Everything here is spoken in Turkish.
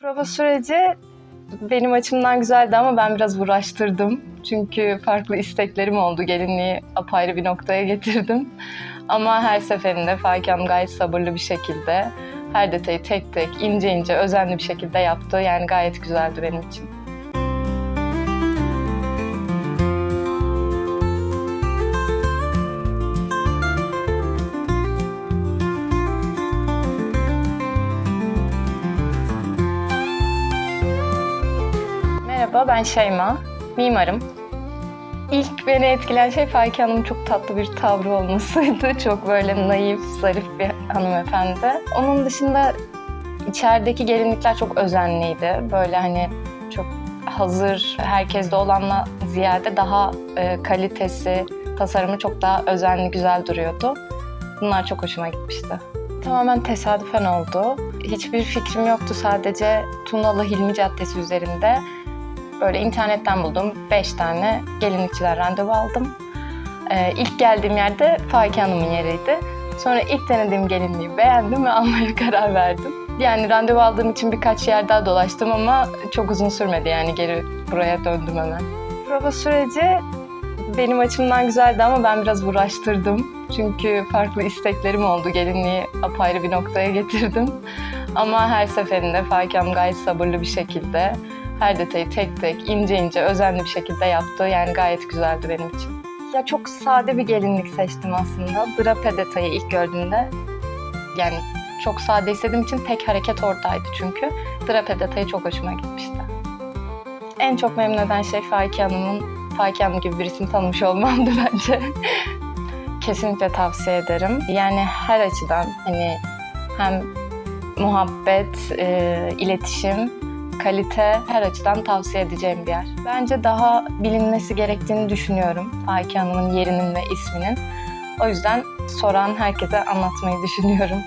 Prova süreci benim açımdan güzeldi ama ben biraz uğraştırdım. Çünkü farklı isteklerim oldu. Gelinliği apayrı bir noktaya getirdim. Ama her seferinde Hanım gayet sabırlı bir şekilde her detayı tek tek, ince ince, özenli bir şekilde yaptı. Yani gayet güzeldi benim için. Merhaba, ben Şeyma. Mimarım. İlk beni etkileyen şey Faik Hanım'ın çok tatlı bir tavrı olmasıydı. Çok böyle naif, zarif bir hanımefendi. Onun dışında içerideki gelinlikler çok özenliydi. Böyle hani çok hazır, herkeste olanla ziyade daha e, kalitesi, tasarımı çok daha özenli, güzel duruyordu. Bunlar çok hoşuma gitmişti. Tamamen tesadüfen oldu. Hiçbir fikrim yoktu. Sadece Tunalı Hilmi Caddesi üzerinde böyle internetten buldum. Beş tane gelinlikçiler randevu aldım. Ee, ilk geldiğim yerde Faik Hanım'ın yeriydi. Sonra ilk denediğim gelinliği beğendim ve almaya karar verdim. Yani randevu aldığım için birkaç yer daha dolaştım ama çok uzun sürmedi yani geri buraya döndüm hemen. Prova süreci benim açımdan güzeldi ama ben biraz uğraştırdım. Çünkü farklı isteklerim oldu. Gelinliği apayrı bir noktaya getirdim. Ama her seferinde Hanım gayet sabırlı bir şekilde her detayı tek tek, ince ince, özenli bir şekilde yaptı. Yani gayet güzeldi benim için. Ya çok sade bir gelinlik seçtim aslında. Drape detayı ilk gördüğümde yani çok sade istediğim için tek hareket oradaydı çünkü. Drape detayı çok hoşuma gitmişti. En çok memnun eden şey Faik Hanım'ın, Faik Hanım gibi birisini tanımış olmamdı bence. Kesinlikle tavsiye ederim. Yani her açıdan hani hem muhabbet, e, iletişim, kalite her açıdan tavsiye edeceğim bir yer. Bence daha bilinmesi gerektiğini düşünüyorum Faik Hanım'ın yerinin ve isminin. O yüzden soran herkese anlatmayı düşünüyorum.